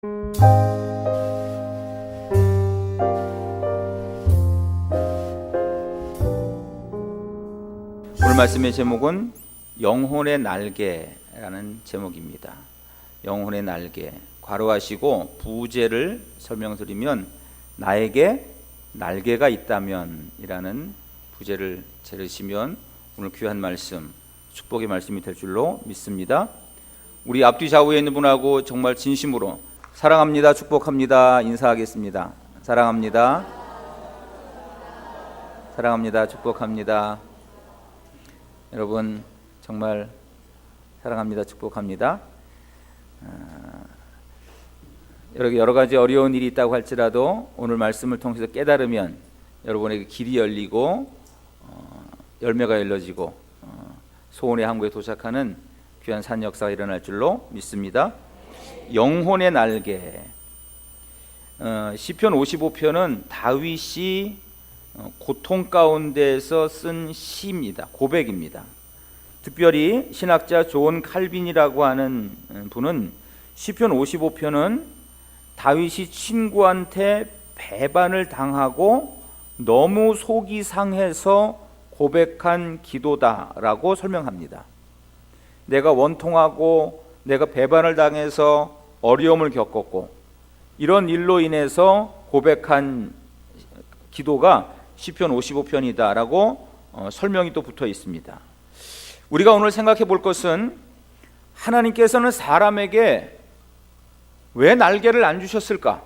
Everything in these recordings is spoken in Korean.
오늘 말씀의 제목은 영혼의 날개라는 제목입니다. 영혼의 날개. 괄호하시고 부제를 설명드리면 나에게 날개가 있다면이라는 부제를 제르시면 오늘 귀한 말씀 축복의 말씀이 될 줄로 믿습니다. 우리 앞뒤 좌우에 있는 분하고 정말 진심으로 사랑합니다, 축복합니다 인사하겠습니다. 사랑합니다. 사랑합니다, 축복합니다. 여러분 정말 사랑합니다, 축복합니다. 아, 여러 여러 가지 어려운 일이 있다고 할지라도 오늘 말씀을 통해서 깨달으면 여러분에게 길이 열리고 어, 열매가 열려지고 어, 소원의 항구에 도착하는 귀한 산 역사가 일어날 줄로 믿습니다. 영혼의 날개. 어, 시편 55편은 다윗이 어, 고통 가운데에서 쓴 시입니다. 고백입니다. 특별히 신학자 존 칼빈이라고 하는 어, 분은 시편 55편은 다윗이 친구한테 배반을 당하고 너무 속이 상해서 고백한 기도다라고 설명합니다. 내가 원통하고 내가 배반을 당해서 어려움을 겪었고 이런 일로 인해서 고백한 기도가 시편 55편이다라고 어, 설명이 또 붙어 있습니다. 우리가 오늘 생각해 볼 것은 하나님께서는 사람에게 왜 날개를 안 주셨을까?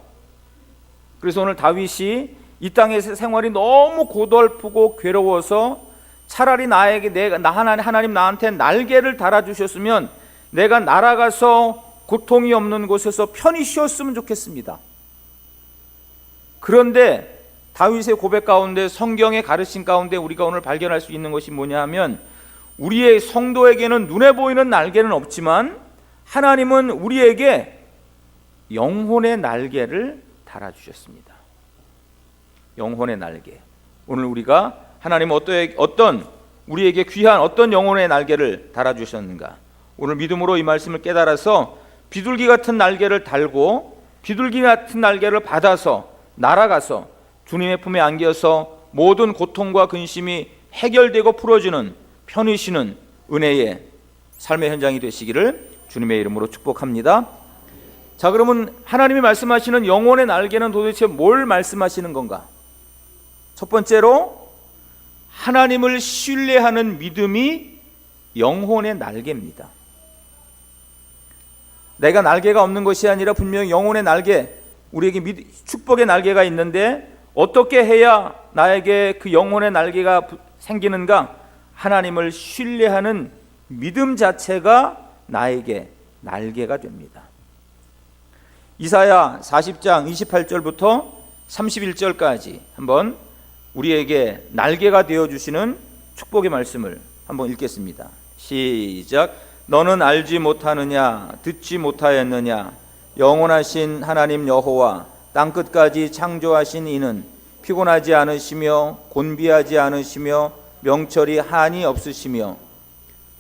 그래서 오늘 다윗이 이 땅에서 생활이 너무 고달프고 괴로워서 차라리 나에게 내가 나 하나님 나한테 날개를 달아 주셨으면 내가 날아가서 고통이 없는 곳에서 편히 쉬었으면 좋겠습니다. 그런데 다윗의 고백 가운데 성경의 가르침 가운데 우리가 오늘 발견할 수 있는 것이 뭐냐 하면 우리의 성도에게는 눈에 보이는 날개는 없지만 하나님은 우리에게 영혼의 날개를 달아 주셨습니다. 영혼의 날개. 오늘 우리가 하나님 어떤 우리에게 귀한 어떤 영혼의 날개를 달아 주셨는가? 오늘 믿음으로 이 말씀을 깨달아서 비둘기 같은 날개를 달고 비둘기 같은 날개를 받아서 날아가서 주님의 품에 안겨서 모든 고통과 근심이 해결되고 풀어지는 편히 쉬는 은혜의 삶의 현장이 되시기를 주님의 이름으로 축복합니다. 자, 그러면 하나님이 말씀하시는 영혼의 날개는 도대체 뭘 말씀하시는 건가? 첫 번째로 하나님을 신뢰하는 믿음이 영혼의 날개입니다. 내가 날개가 없는 것이 아니라 분명히 영혼의 날개, 우리에게 믿, 축복의 날개가 있는데 어떻게 해야 나에게 그 영혼의 날개가 생기는가? 하나님을 신뢰하는 믿음 자체가 나에게 날개가 됩니다. 이사야 40장 28절부터 31절까지 한번 우리에게 날개가 되어 주시는 축복의 말씀을 한번 읽겠습니다. 시작. 너는 알지 못하느냐 듣지 못하였느냐? 영원하신 하나님 여호와 땅 끝까지 창조하신 이는 피곤하지 않으시며 곤비하지 않으시며 명철이 한이 없으시며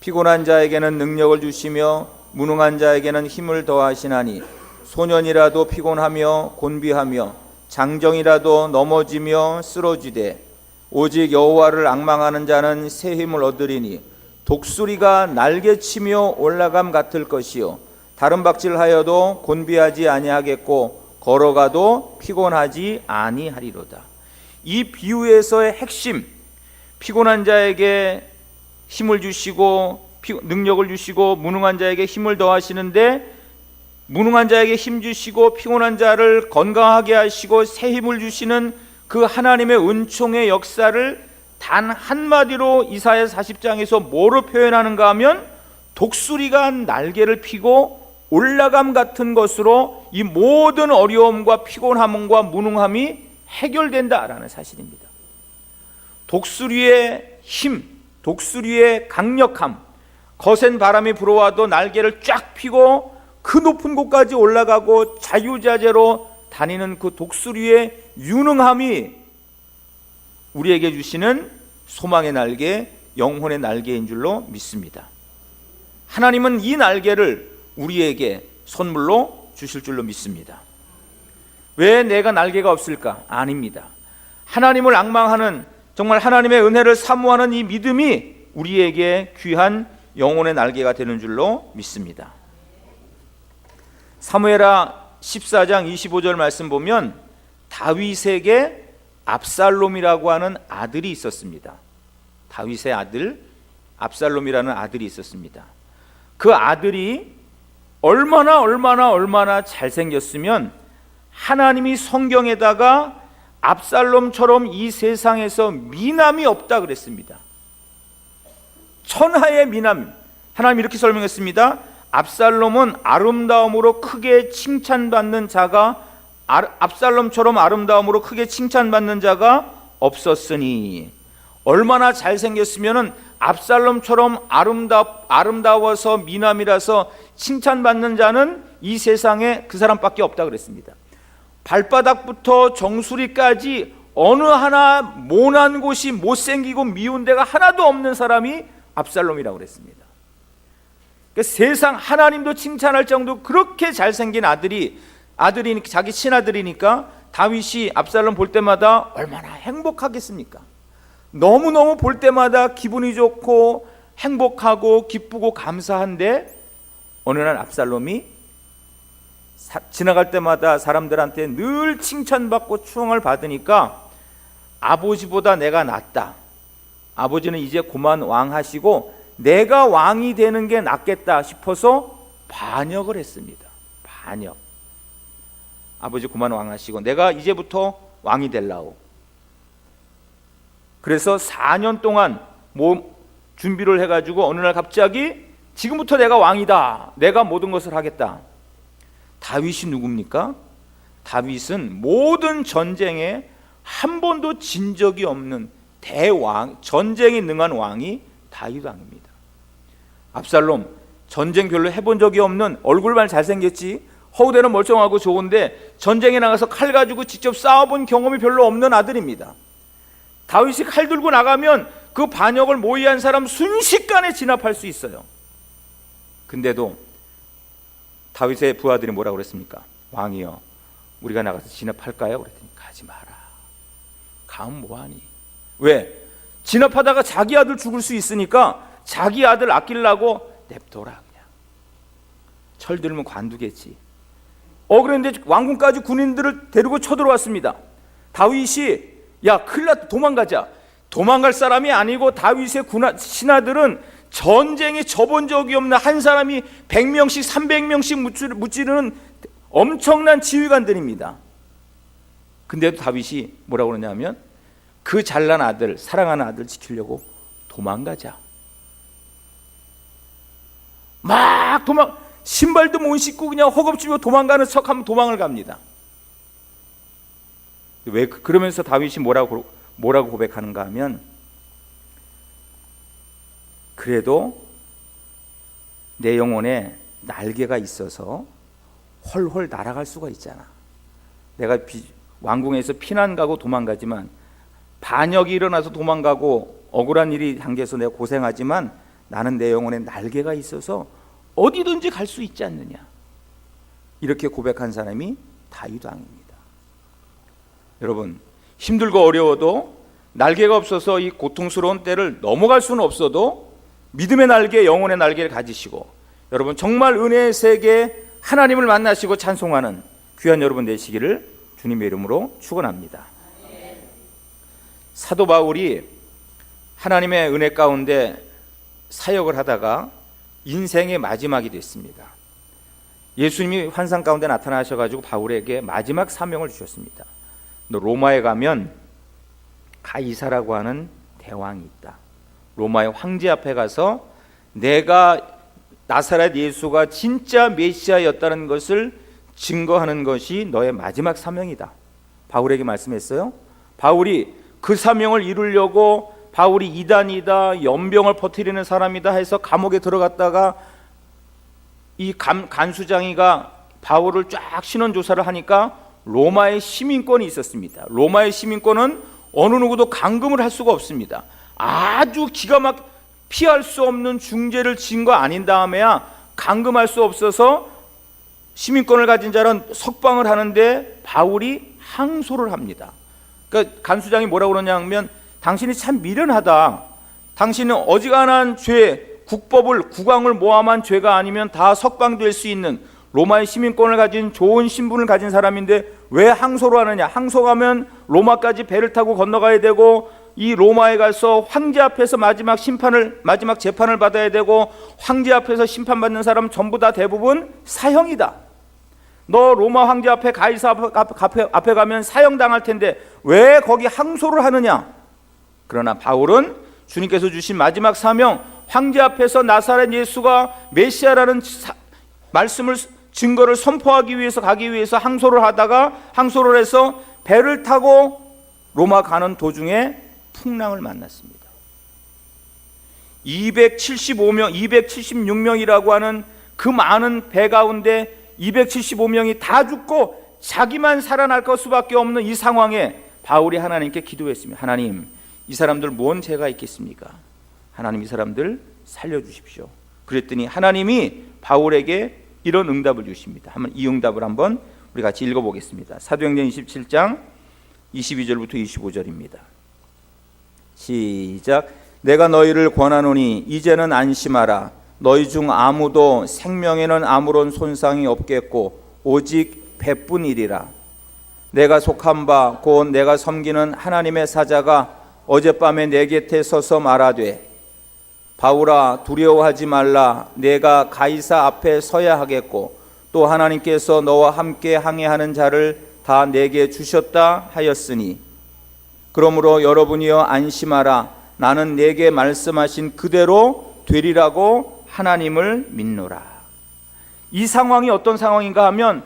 피곤한 자에게는 능력을 주시며 무능한 자에게는 힘을 더하시나니 소년이라도 피곤하며 곤비하며 장정이라도 넘어지며 쓰러지되 오직 여호와를 악망하는 자는 새 힘을 얻으리니 독수리가 날개치며 올라감 같을 것이요 다른 박질하여도 곤비하지 아니하겠고 걸어가도 피곤하지 아니하리로다. 이 비유에서의 핵심 피곤한 자에게 힘을 주시고 능력을 주시고 무능한 자에게 힘을 더하시는데 무능한 자에게 힘 주시고 피곤한 자를 건강하게 하시고 새 힘을 주시는 그 하나님의 은총의 역사를 단 한마디로 이사야 40장에서 뭐로 표현하는가 하면 독수리가 날개를 피고 올라감 같은 것으로 이 모든 어려움과 피곤함과 무능함이 해결된다라는 사실입니다. 독수리의 힘, 독수리의 강력함, 거센 바람이 불어와도 날개를 쫙 펴고 그 높은 곳까지 올라가고 자유자재로 다니는 그 독수리의 유능함이 우리에게 주시는 소망의 날개, 영혼의 날개인 줄로 믿습니다. 하나님은 이 날개를 우리에게 선물로 주실 줄로 믿습니다. 왜 내가 날개가 없을까? 아닙니다. 하나님을 악망하는 정말 하나님의 은혜를 사모하는 이 믿음이 우리에게 귀한 영혼의 날개가 되는 줄로 믿습니다. 사무엘하 14장 25절 말씀 보면 다윗에게 압살롬이라고 하는 아들이 있었습니다. 다윗의 아들 압살롬이라는 아들이 있었습니다. 그 아들이 얼마나 얼마나 얼마나 잘생겼으면 하나님이 성경에다가 압살롬처럼 이 세상에서 미남이 없다 그랬습니다. 천하의 미남. 하나님 이렇게 설명했습니다. 압살롬은 아름다움으로 크게 칭찬받는 자가 아- 압살롬처럼 아름다움으로 크게 칭찬받는 자가 없었으니 얼마나 잘생겼으면은 압살롬처럼 아름다 아름다워서 미남이라서 칭찬받는 자는 이 세상에 그 사람밖에 없다 그랬습니다. 발바닥부터 정수리까지 어느 하나 모난 곳이 못생기고 미운 데가 하나도 없는 사람이 압살롬이라고 그랬습니다. 그러니까 세상 하나님도 칭찬할 정도 그렇게 잘생긴 아들이 아들이 자기 친아들이니까 다윗이 압살롬 볼 때마다 얼마나 행복하겠습니까? 너무너무 볼 때마다 기분이 좋고 행복하고 기쁘고 감사한데 어느 날 압살롬이 사- 지나갈 때마다 사람들한테 늘 칭찬받고 추앙을 받으니까 아버지보다 내가 낫다. 아버지는 이제 그만 왕 하시고 내가 왕이 되는 게 낫겠다 싶어서 반역을 했습니다. 반역. 아버지 그만 왕하시고 내가 이제부터 왕이 될라오. 그래서 4년 동안 뭐 준비를 해가지고 어느 날 갑자기 지금부터 내가 왕이다. 내가 모든 것을 하겠다. 다윗이 누굽니까? 다윗은 모든 전쟁에 한 번도 진 적이 없는 대왕, 전쟁에 능한 왕이 다윗 왕입니다. 압살롬 전쟁 별로 해본 적이 없는 얼굴만 잘생겼지 허우대는 멀쩡하고 좋은데 전쟁에 나가서 칼 가지고 직접 싸워본 경험이 별로 없는 아들입니다. 다윗이 칼 들고 나가면 그 반역을 모의한 사람 순식간에 진압할 수 있어요. 근데도 다윗의 부하들이 뭐라고 그랬습니까? 왕이여, 우리가 나가서 진압할까요? 그랬더니 가지 마라. 가면 뭐하니? 왜? 진압하다가 자기 아들 죽을 수 있으니까 자기 아들 아끼려고 냅둬라 그냥. 철들면 관두겠지. 어 그런데 왕궁까지 군인들을 데리고 쳐들어왔습니다. 다윗이 야 큰일 났다 도망가자. 도망갈 사람이 아니고 다윗의 군하, 신하들은 전쟁에 접은 적이 없는 한 사람이 100명씩 300명씩 무찌르는 엄청난 지휘관들입니다. 근데도 다윗이 뭐라고 그러냐면 그 잘난 아들, 사랑하는 아들 지키려고 도망가자. 막 도망 신발도 못 신고 그냥 허겁지겁 도망가는 척하면 도망을 갑니다. 왜 그- 그러면서 다윗이 뭐라고 뭐라고 고백하는가 하면 그래도 내 영혼에 날개가 있어서 헐헐 날아갈 수가 있잖아. 내가 비, 왕궁에서 피난 가고 도망가지만 반역이 일어나서 도망가고 억울한 일이 당겨서 내가 고생하지만 나는 내 영혼에 날개가 있어서 어디든지 갈 수 있지 않느냐. 이렇게 고백한 사람이 다윗 왕입니다. 여러분, 힘들고 어려워도 날개가 없어서 이 고통스러운 때를 넘어갈 수는 없어도 믿음의 날개, 영혼의 날개를 가지시고 여러분 정말 은혜의 세계 하나님을 만나시고 찬송하는 귀한 여러분 되시기를 주님의 이름으로 축원합니다. 사도 바울이 하나님의 은혜 가운데 사역을 하다가 인생의 마지막이 됐습니다. 예수님이 환상 가운데 나타나셔가지고 바울에게 마지막 사명을 주셨습니다. 너 로마에 가면 가이사라고 하는 대왕이 있다. 로마의 황제 앞에 가서 내가 나사렛 예수가 진짜 메시아였다는 것을 증거하는 것이 너의 마지막 사명이다. 바울에게 말씀했어요. 바울이 그 사명을 이루려고 바울이 이단이다, 연병을 퍼뜨리는 사람이다 해서 감옥에 들어갔다가 이 간, 간수장이가 바울을 쫙 신원 조사를 하니까 로마의 시민권이 있었습니다. 로마의 시민권은 어느 누구도 감금을 할 수가 없습니다. 아주 기가 막 피할 수 없는 중죄를 진 거 아닌 다음에야 감금할 수 없어서 시민권을 가진 자는 석방을 하는데 바울이 항소를 합니다. 그러니까 간수장이 뭐라고 그러냐면 당신이 참 미련하다. 당신은 어지간한 죄, 국법을 국왕을 모함한 죄가 아니면 다 석방될 수 있는 로마의 시민권을 가진 좋은 신분을 가진 사람인데 왜 항소를 하느냐? 항소하면 로마까지 배를 타고 건너가야 되고 이 로마에 가서 황제 앞에서 마지막 심판을 마지막 재판을 받아야 되고 황제 앞에서 심판받는 사람 전부 다 대부분 사형이다. 너 로마 황제 앞에 가이사 앞에, 앞에, 앞에 가면 사형 당할 텐데 왜 거기 항소를 하느냐? 그러나 바울은 주님께서 주신 마지막 사명 황제 앞에서 나사렛 예수가 메시아라는 사- 말씀을 증거를 선포하기 위해서 가기 위해서 항소를 하다가 항소를 해서 배를 타고 로마 가는 도중에 풍랑을 만났습니다. 275명, 276명이라고 하는 그 많은 배 가운데 275명이 다 죽고 자기만 살아날 것 수밖에 없는 이 상황에 바울이 하나님께 기도했습니다. 하나님, 이 사람들 뭔 죄가 있겠습니까? 하나님 이 사람들 살려주십시오. 그랬더니 하나님이 바울에게 이런 응답을 주십니다. 한번 이 응답을 한번 우리 같이 읽어보겠습니다. 사도행전 27장 22절부터 25절입니다. 시작. 내가 너희를 권하노니 이제는 안심하라. 너희 중 아무도 생명에는 아무런 손상이 없겠고 오직 배뿐이리라. 내가 속한 바 곧 내가 섬기는 하나님의 사자가 어젯밤에 내 곁에 서서 말하되 바울아 두려워하지 말라. 내가 가이사 앞에 서야 하겠고 또 하나님께서 너와 함께 항해하는 자를 다 내게 주셨다 하였으니. 그러므로 여러분이여 안심하라. 나는 내게 말씀하신 그대로 되리라고 하나님을 믿노라. 이 상황이 어떤 상황인가 하면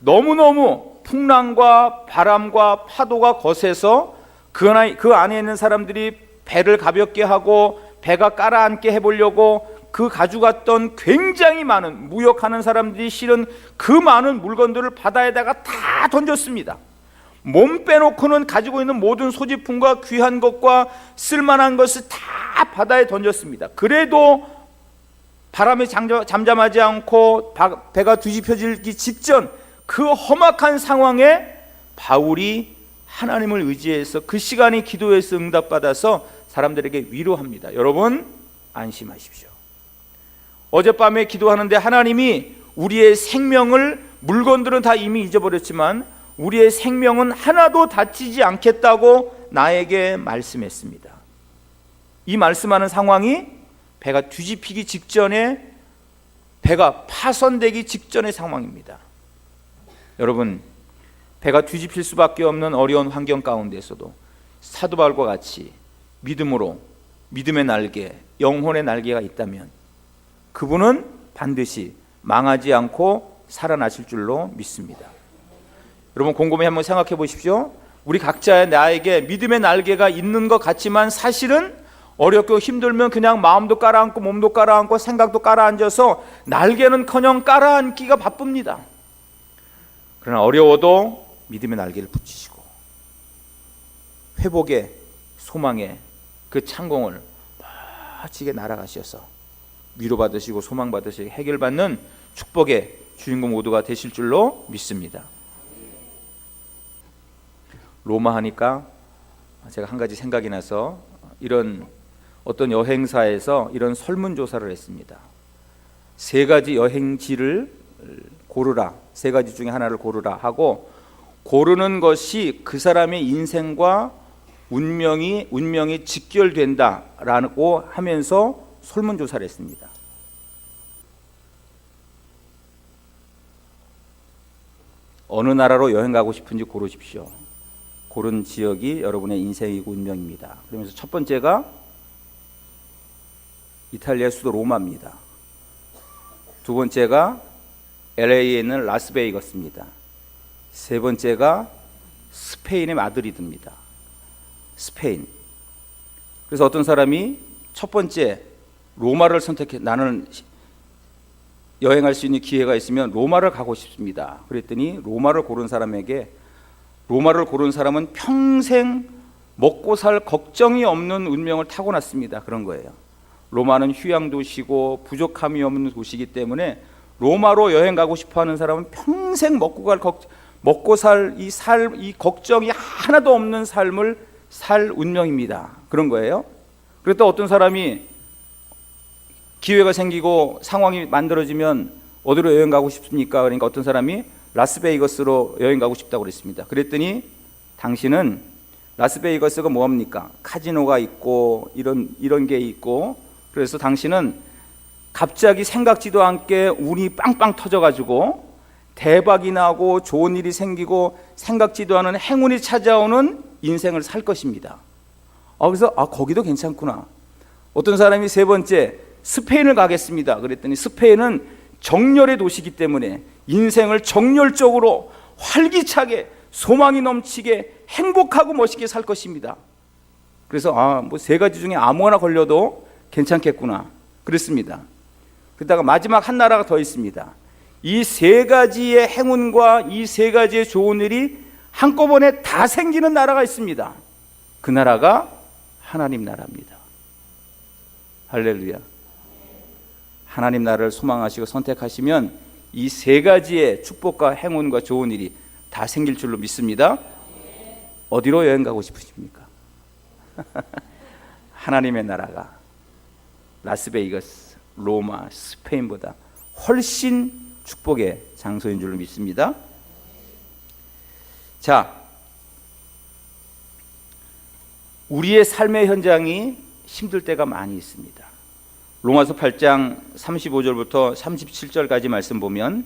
너무너무 풍랑과 바람과 파도가 거세서 그 안에, 그 안에 있는 사람들이 배를 가볍게 하고 배가 깔아앉게 해보려고 그 가져갔던 굉장히 많은 무역하는 사람들이 실은 그 많은 물건들을 바다에다가 다 던졌습니다. 몸 빼놓고는 가지고 있는 모든 소지품과 귀한 것과 쓸만한 것을 다 바다에 던졌습니다. 그래도 잠잠- 잠잠하지 않고 바- 배가 뒤집혀지기 직전 그 험악한 상황에 바울이 하나님을 의지해서 그 시간이 기도에서 응답받아서 사람들에게 위로합니다. 여러분 안심하십시오. 어젯밤에 기도하는데 하나님이 우리의 생명을 물건들은 다 이미 잊어버렸지만 우리의 생명은 하나도 다치지 않겠다고 나에게 말씀했습니다. 이 말씀하는 상황이 배가 뒤집히기 직전에 배가 파손되기 직전의 상황입니다. 여러분 배가 뒤집힐 수밖에 없는 어려운 환경 가운데서도 사도 바울과 같이 믿음으로 믿음의 날개, 영혼의 날개가 있다면 그분은 반드시 망하지 않고 살아나실 줄로 믿습니다. 여러분 곰곰이 한번 생각해 보십시오. 우리 각자의 나에게 믿음의 날개가 있는 것 같지만 사실은 어렵고 힘들면 그냥 마음도 깔아앉고 몸도 깔아앉고 생각도 깔아앉아서 날개는커녕 깔아앉기가 바쁩니다. 그러나 어려워도 믿음의 날개를 붙이시고 회복의 소망의 그 창공을 멋지게 날아가셔서 위로받으시고 소망받으시고 해결받는 축복의 주인공 모두가 되실 줄로 믿습니다. 로마 하니까 제가 한 가지 생각이 나서 이런 어떤 여행사에서 이런 설문조사를 했습니다. 세 가지 여행지를 고르라. 세 가지 중에 하나를 고르라 하고 고르는 것이 그 사람의 인생과 운명이 운명이 직결된다라고 하면서 설문 조사를 했습니다. 어느 나라로 여행 가고 싶은지 고르십시오. 고른 지역이 여러분의 인생이고 운명입니다. 그러면서 첫 번째가 이탈리아 수도 로마입니다. 두 번째가 LA에 있는 라스베이거스입니다. 세 번째가 스페인의 마드리드입니다. 스페인. 그래서 어떤 사람이 첫 번째 로마를 선택해 나는 여행할 수 있는 기회가 있으면 로마를 가고 싶습니다. 그랬더니 로마를 고른 사람에게 로마를 고른 사람은 평생 먹고 살 걱정이 없는 운명을 타고났습니다. 그런 거예요. 로마는 휴양 도시고 부족함이 없는 도시이기 때문에 로마로 여행 가고 싶어 하는 사람은 평생 먹고 갈 걱, 먹고 살 이 살 이 걱정이 하나도 없는 삶을 살 운명입니다. 그런 거예요. 또 어떤 사람이 기회가 생기고 상황이 만들어지면 어디로 여행 가고 싶습니까? 그러니까 어떤 사람이 라스베이거스로 여행 가고 싶다고 그랬습니다. 그랬더니 당신은 라스베이거스가 뭐합니까? 카지노가 있고 이런 이런 게 있고 그래서 당신은 갑자기 생각지도 않게 운이 빵빵 터져가지고 대박이 나고 좋은 일이 생기고 생각지도 않은 행운이 찾아오는 인생을 살 것입니다. 아, 그래서 아 거기도 괜찮구나. 어떤 사람이 세 번째 스페인을 가겠습니다. 그랬더니 스페인은 정열의 도시이기 때문에 인생을 정열적으로 활기차게 소망이 넘치게 행복하고 멋있게 살 것입니다. 그래서 아, 뭐 세 가지 중에 아무거나 걸려도 괜찮겠구나. 그랬습니다. 그러다가 마지막 한 나라가 더 있습니다. 이 세 가지의 행운과 이 세 가지의 좋은 일이 한꺼번에 다 생기는 나라가 있습니다. 그 나라가 하나님 나라입니다. 할렐루야. 하나님 나라를 소망하시고 선택하시면 이 세 가지의 축복과 행운과 좋은 일이 다 생길 줄로 믿습니다. 어디로 여행 가고 싶으십니까? 하나님의 나라가 라스베이거스, 로마, 스페인보다 훨씬 축복의 장소인 줄로 믿습니다. 자, 우리의 삶의 현장이 힘들 때가 많이 있습니다. 로마서 8장 35절부터 37절까지 말씀 보면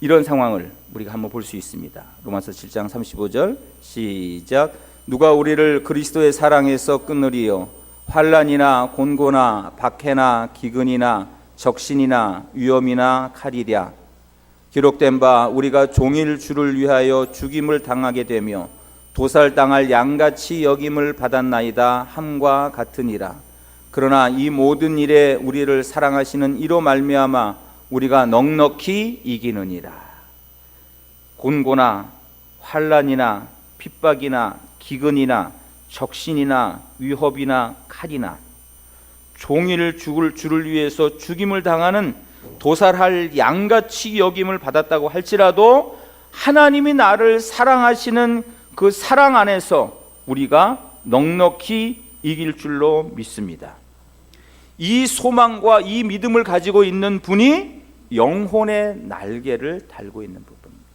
이런 상황을 우리가 한번 볼 수 있습니다. 로마서 7장 35절 시작 누가 우리를 그리스도의 사랑에서 끊으리요 환란이나 곤고나 박해나 기근이나 적신이나 위험이나 칼이랴 기록된 바 우리가 종일 주를 위하여 죽임을 당하게 되며 도살당할 양같이 여김을 받았나이다 함과 같으니라. 그러나 이 모든 일에 우리를 사랑하시는 이로 말미암아 우리가 넉넉히 이기느니라. 곤고나 환란이나 핍박이나 기근이나 적신이나 위협이나 칼이나 종일 죽을 주를 위해서 죽임을 당하는 도살할 양같이 여김을 받았다고 할지라도 하나님이 나를 사랑하시는 그 사랑 안에서 우리가 넉넉히 이길 줄로 믿습니다. 이 소망과 이 믿음을 가지고 있는 분이 영혼의 날개를 달고 있는 부분입니다.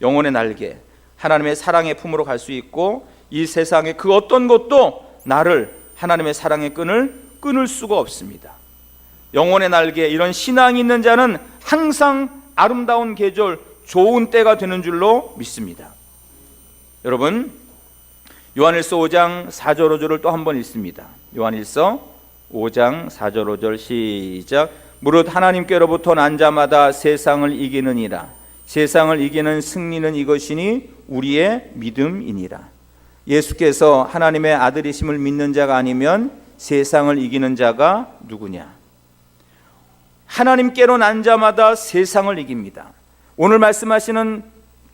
영혼의 날개, 하나님의 사랑의 품으로 갈 수 있고 이 세상의 그 어떤 것도 나를 하나님의 사랑의 끈을 끊을 수가 없습니다. 영혼의 날개 이런 신앙이 있는 자는 항상 아름다운 계절, 좋은 때가 되는 줄로 믿습니다. 여러분, 요한일서 5장 4절 5절을 또 한 번 읽습니다. 요한일서 5장 4절 5절 시작. 무릇 하나님께로부터 난 자마다 세상을 이기느니라. 세상을 이기는 승리는 이것이니 우리의 믿음이니라. 예수께서 하나님의 아들이심을 믿는 자가 아니면 세상을 이기는 자가 누구냐? 하나님께로 난 자마다 세상을 이깁니다. 오늘 말씀하시는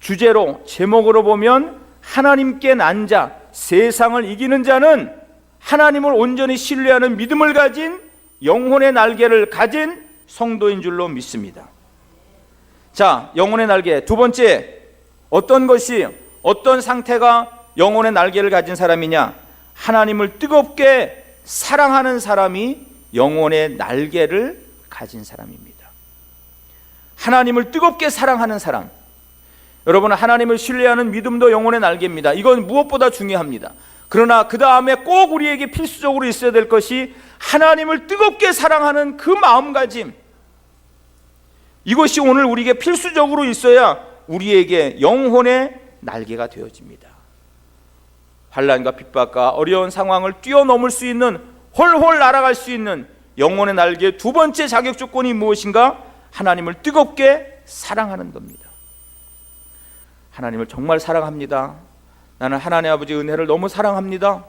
주제로 제목으로 보면 하나님께 난 자, 세상을 이기는 자는 하나님을 온전히 신뢰하는 믿음을 가진 영혼의 날개를 가진 성도인 줄로 믿습니다. 자, 영혼의 날개. 두 번째, 어떤 것이, 어떤 상태가 영혼의 날개를 가진 사람이냐? 하나님을 뜨겁게 사랑하는 사람이 영혼의 날개를 가진 사람입니다. 하나님을 뜨겁게 사랑하는 사람. 여러분, 하나님을 신뢰하는 믿음도 영혼의 날개입니다. 이건 무엇보다 중요합니다. 그러나 그 다음에 꼭 우리에게 필수적으로 있어야 될 것이 하나님을 뜨겁게 사랑하는 그 마음가짐. 이것이 오늘 우리에게 필수적으로 있어야 우리에게 영혼의 날개가 되어집니다. 환란과 핍박과 어려운 상황을 뛰어넘을 수 있는 홀홀 날아갈 수 있는 영혼의 날개 두 번째 자격 조건이 무엇인가? 하나님을 뜨겁게 사랑하는 겁니다. 하나님을 정말 사랑합니다. 나는 하나님 아버지 은혜를 너무 사랑합니다.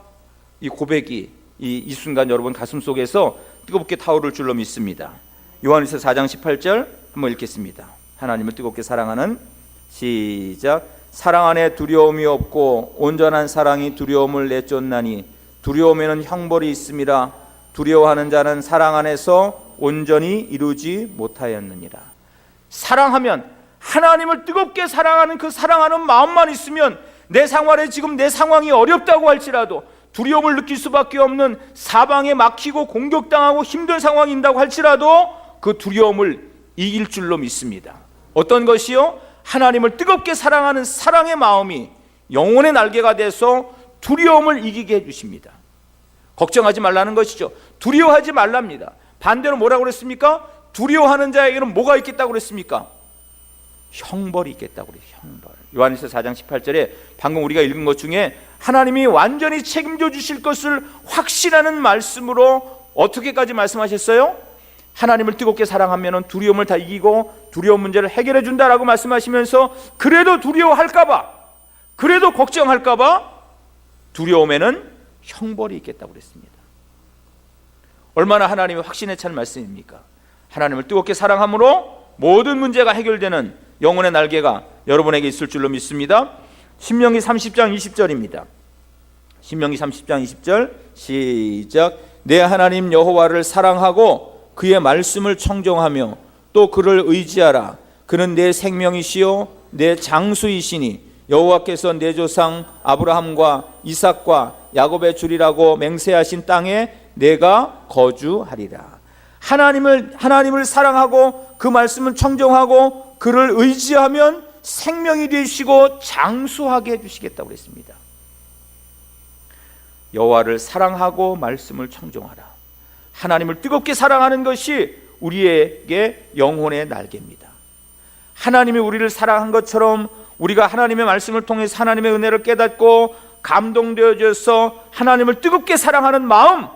이 고백이 이, 이 순간 여러분 가슴 속에서 뜨겁게 타오를 줄로 믿습니다. 요한일서 4장 18절 한번 읽겠습니다. 하나님을 뜨겁게 사랑하는 시작 사랑 안에 두려움이 없고 온전한 사랑이 두려움을 내쫓나니 두려움에는 형벌이 있음이라 두려워하는 자는 사랑 안에서 온전히 이루지 못하였느니라. 사랑하면 하나님을 뜨겁게 사랑하는 그 사랑하는 마음만 있으면 내 생활에 지금 내 상황이 어렵다고 할지라도 두려움을 느낄 수밖에 없는 사방에 막히고 공격당하고 힘든 상황인다고 할지라도 그 두려움을 이길 줄로 믿습니다. 어떤 것이요? 하나님을 뜨겁게 사랑하는 사랑의 마음이 영혼의 날개가 돼서 두려움을 이기게 해주십니다. 걱정하지 말라는 것이죠. 두려워하지 말랍니다. 반대로 뭐라고 그랬습니까? 두려워하는 자에게는 뭐가 있겠다고 그랬습니까? 형벌이 있겠다고 그래요. 형벌. 요한일서 4장 18절에 방금 우리가 읽은 것 중에 하나님이 완전히 책임져 주실 것을 확신하는 말씀으로 어떻게까지 말씀하셨어요? 하나님을 뜨겁게 사랑하면 두려움을 다 이기고 두려움 문제를 해결해 준다라고 말씀하시면서 그래도 두려워할까 봐 그래도 걱정할까 봐 두려움에는 형벌이 있겠다고 그랬습니다. 얼마나 하나님의 확신에 찬 말씀입니까? 하나님을 뜨겁게 사랑함으로 모든 문제가 해결되는 영혼의 날개가 여러분에게 있을 줄로 믿습니다. 신명기 30장 20절입니다. 신명기 30장 20절 시작 내 하나님 여호와를 사랑하고 그의 말씀을 청종하며 또 그를 의지하라 그는 내 생명이시요 내 장수이시니 여호와께서 내 조상 아브라함과 이삭과 야곱의 주리라고 맹세하신 땅에 내가 거주하리라 하나님을 하나님을 사랑하고 그 말씀을 청정하고 그를 의지하면 생명이 되시고 장수하게 해 주시겠다고 그랬습니다. 여호와를 사랑하고 말씀을 청정하라. 하나님을 뜨겁게 사랑하는 것이 우리에게 영혼의 날개입니다. 하나님이 우리를 사랑한 것처럼 우리가 하나님의 말씀을 통해서 하나님의 은혜를 깨닫고 감동되어져서 하나님을 뜨겁게 사랑하는 마음,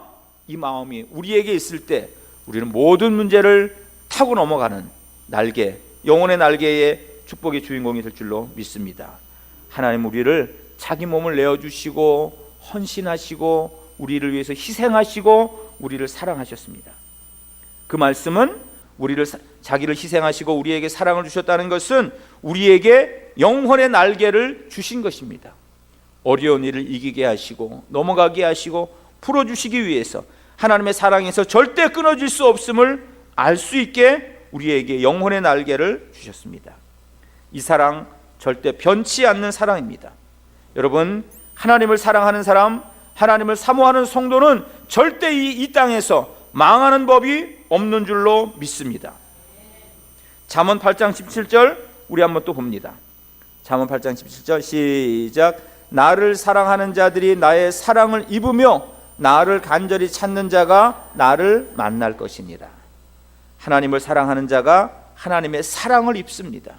이 마음이 우리에게 있을 때 우리는 모든 문제를 타고 넘어가는 날개, 영혼의 날개의 축복의 주인공이 될 줄로 믿습니다. 하나님 우리를 자기 몸을 내어 주시고 헌신하시고 우리를 위해서 희생하시고 우리를 사랑하셨습니다. 그 말씀은 우리를 사- 자기를 희생하시고 우리에게 사랑을 주셨다는 것은 우리에게 영혼의 날개를 주신 것입니다. 어려운 일을 이기게 하시고 넘어가게 하시고 풀어 주시기 위해서 하나님의 사랑에서 절대 끊어질 수 없음을 알 수 있게 우리에게 영혼의 날개를 주셨습니다. 이 사랑 절대 변치 않는 사랑입니다. 여러분, 하나님을 사랑하는 사람, 하나님을 사모하는 성도는 절대 이, 이 땅에서 망하는 법이 없는 줄로 믿습니다. 잠언 8장 17절 우리 한번 또 봅니다. 잠언 8장 17절 시작 나를 사랑하는 자들이 나의 사랑을 입으며 나를 간절히 찾는 자가 나를 만날 것이니라. 하나님을 사랑하는 자가 하나님의 사랑을 입습니다.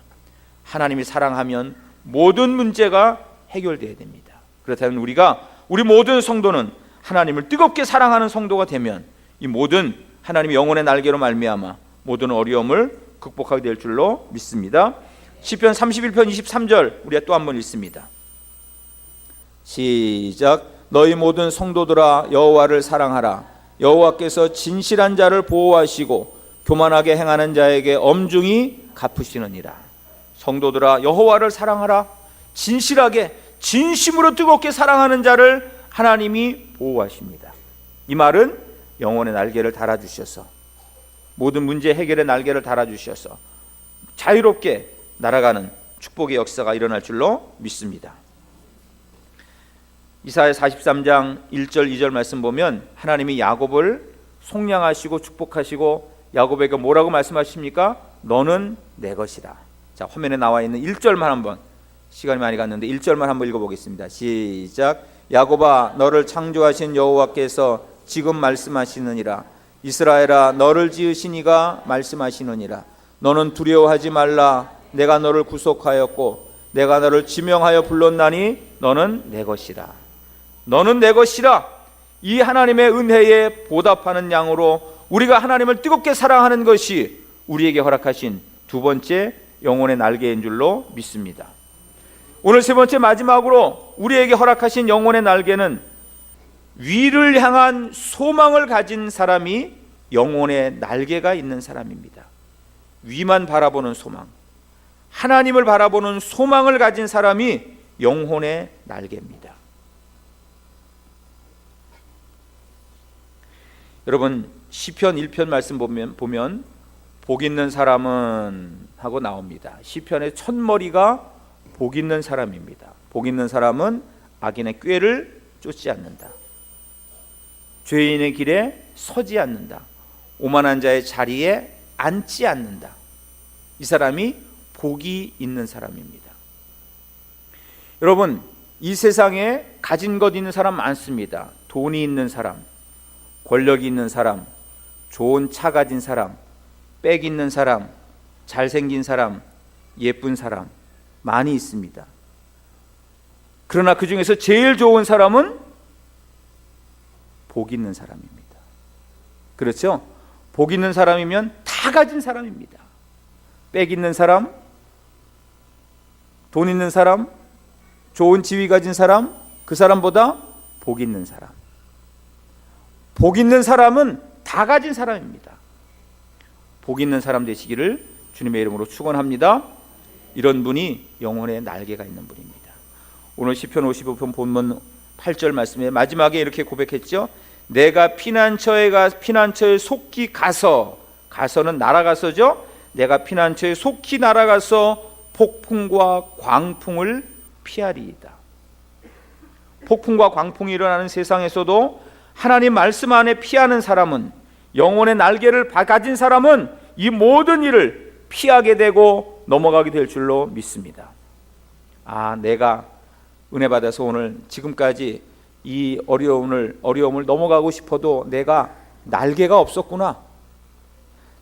하나님이 사랑하면 모든 문제가 해결되어야 됩니다. 그렇다면 우리가 우리 모든 성도는 하나님을 뜨겁게 사랑하는 성도가 되면 이 모든 하나님의 영혼의 날개로 말미암아 모든 어려움을 극복하게 될 줄로 믿습니다. 시편 31편 23절 우리가 또 한 번 읽습니다. 시작. 너희 모든 성도들아 여호와를 사랑하라. 여호와께서 진실한 자를 보호하시고 교만하게 행하는 자에게 엄중히 갚으시느니라. 성도들아 여호와를 사랑하라. 진실하게 진심으로 뜨겁게 사랑하는 자를 하나님이 보호하십니다. 이 말은 영혼의 날개를 달아 주셔서 모든 문제 해결의 날개를 달아 주셔서 자유롭게 날아가는 축복의 역사가 일어날 줄로 믿습니다. 이사야 43장 1절 2절 말씀 보면 하나님이 야곱을 속량하시고 축복하시고 야곱에게 뭐라고 말씀하십니까? 너는 내 것이다. 자, 화면에 나와 있는 1절만 한번 시간이 많이 갔는데 1절만 한번 읽어 보겠습니다. 시작. 야곱아 너를 창조하신 여호와께서 지금 말씀하시느니라 이스라엘아 너를 지으신 이가 말씀하시느니라 너는 두려워하지 말라 내가 너를 구속하였고 내가 너를 지명하여 불렀나니 너는 내 것이라 너는 내 것이라 이 하나님의 은혜에 보답하는 양으로 우리가 하나님을 뜨겁게 사랑하는 것이 우리에게 허락하신 두 번째 영혼의 날개인 줄로 믿습니다. 오늘 세 번째 마지막으로 우리에게 허락하신 영혼의 날개는 위를 향한 소망을 가진 사람이 영혼의 날개가 있는 사람입니다. 위만 바라보는 소망. 하나님을 바라보는 소망을 가진 사람이 영혼의 날개입니다. 여러분 시편 1편 말씀 보면 보면 복 있는 사람은 하고 나옵니다. 시편의 첫 머리가 복 있는 사람입니다. 복 있는 사람은 악인의 꾀를 쫓지 않는다. 죄인의 길에 서지 않는다. 오만한 자의 자리에 앉지 않는다. 이 사람이 복이 있는 사람입니다. 여러분, 이 세상에 가진 것 있는 사람 많습니다. 돈이 있는 사람, 권력이 있는 사람, 좋은 차 가진 사람, 백 있는 사람, 잘생긴 사람, 예쁜 사람 많이 있습니다. 그러나 그 중에서 제일 좋은 사람은 복 있는 사람입니다. 그렇죠? 복 있는 사람이면 다 가진 사람입니다. 백 있는 사람, 돈 있는 사람, 좋은 지위 가진 사람, 그 사람보다 복 있는 사람. 복 있는 사람은 다 가진 사람입니다. 복 있는 사람 되시기를 주님의 이름으로 축원합니다. 이런 분이 영혼의 날개가 있는 분입니다. 오늘 시편 55편 본문 8절 말씀에 마지막에 이렇게 고백했죠. 내가 피난처에 가 피난처에 속히 가서 가서는 날아가서죠. 내가 피난처에 속히 날아가서 폭풍과 광풍을 피하리이다. 폭풍과 광풍이 일어나는 세상에서도 하나님 말씀 안에 피하는 사람은 영혼의 날개를 가진 사람은 이 모든 일을 피하게 되고 넘어가게 될 줄로 믿습니다. 아, 내가 은혜 받아서 오늘 지금까지 이 어려움을 어려움을 넘어가고 싶어도 내가 날개가 없었구나.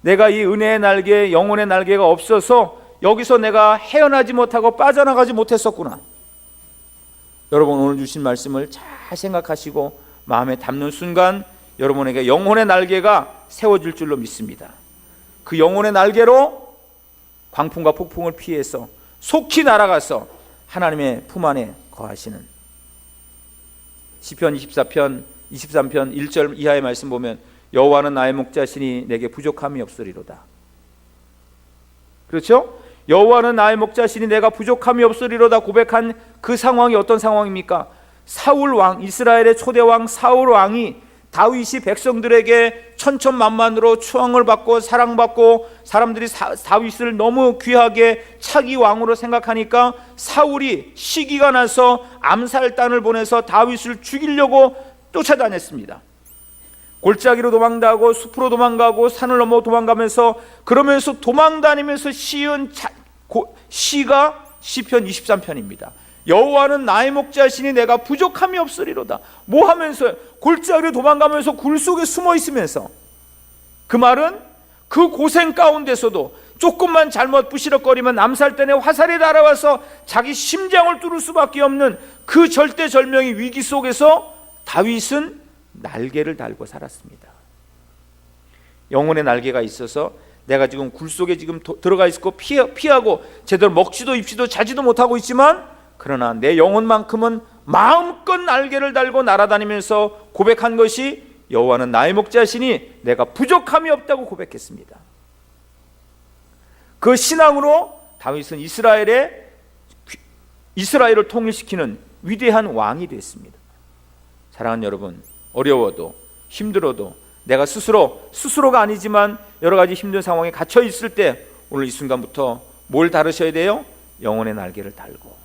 내가 이 은혜의 날개, 영혼의 날개가 없어서 여기서 내가 헤어나지 못하고 빠져나가지 못했었구나. 여러분 오늘 주신 말씀을 잘 생각하시고 마음에 담는 순간 여러분에게 영혼의 날개가 세워질 줄로 믿습니다. 그 영혼의 날개로 광풍과 폭풍을 피해서 속히 날아가서 하나님의 품 안에 거하시는 시편 24편 23편 1절 이하의 말씀 보면 여호와는 나의 목자시니 내게 부족함이 없으리로다. 그렇죠? 여호와는 나의 목자시니 내가 부족함이 없으리로다 고백한 그 상황이 어떤 상황입니까? 사울 왕 이스라엘의 초대 왕 사울 왕이 다윗이 백성들에게 천천만만으로 추앙을 받고 사랑받고 사람들이 사, 다윗을 너무 귀하게 차기 왕으로 생각하니까 사울이 시기가 나서 암살단을 보내서 다윗을 죽이려고 쫓아다녔습니다. 골짜기로 도망가고 숲으로 도망가고 산을 넘어 도망가면서 그러면서 도망다니면서 시은 자, 고, 시가 시편 23편입니다. 여호와는 나의 목자시니 내가 부족함이 없으리로다. 뭐 하면서 골짜기로 도망가면서 굴 속에 숨어 있으면서 그 말은 그 고생 가운데서도 조금만 잘못 부시럭거리면 암살단의 화살이 날아와서 자기 심장을 뚫을 수밖에 없는 그 절대절명의 위기 속에서 다윗은 날개를 달고 살았습니다. 영혼의 날개가 있어서 내가 지금 굴 속에 지금 도, 들어가 있고 피하고 제대로 먹지도 입지도 자지도 못하고 있지만 그러나 내 영혼만큼은 마음껏 날개를 달고 날아다니면서 고백한 것이 여호와는 나의 목자시니 내가 부족함이 없다고 고백했습니다. 그 신앙으로 다윗은 이스라엘의 이스라엘을 통일시키는 위대한 왕이 됐습니다. 사랑하는 여러분, 어려워도 힘들어도 내가 스스로 스스로가 아니지만 여러 가지 힘든 상황에 갇혀 있을 때 오늘 이 순간부터 뭘 다루셔야 돼요? 영혼의 날개를 달고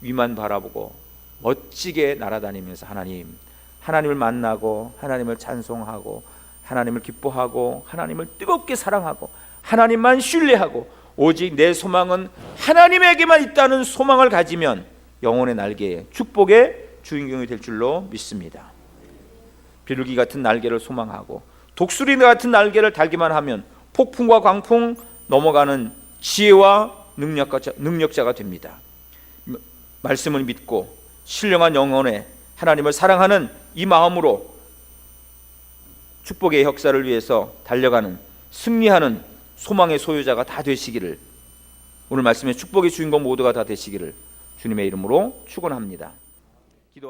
위만 바라보고 멋지게 날아다니면서 하나님 하나님을 만나고 하나님을 찬송하고 하나님을 기뻐하고 하나님을 뜨겁게 사랑하고 하나님만 신뢰하고 오직 내 소망은 하나님에게만 있다는 소망을 가지면 영혼의 날개에 축복의 주인공이 될 줄로 믿습니다. 비둘기 같은 날개를 소망하고 독수리 같은 날개를 달기만 하면 폭풍과 광풍 넘어가는 지혜와 능력자, 능력자가 됩니다. 말씀을 믿고 신령한 영혼에 하나님을 사랑하는 이 마음으로 축복의 역사를 위해서 달려가는 승리하는 소망의 소유자가 다 되시기를 오늘 말씀의 축복의 주인공 모두가 다 되시기를 주님의 이름으로 축원합니다. 기도하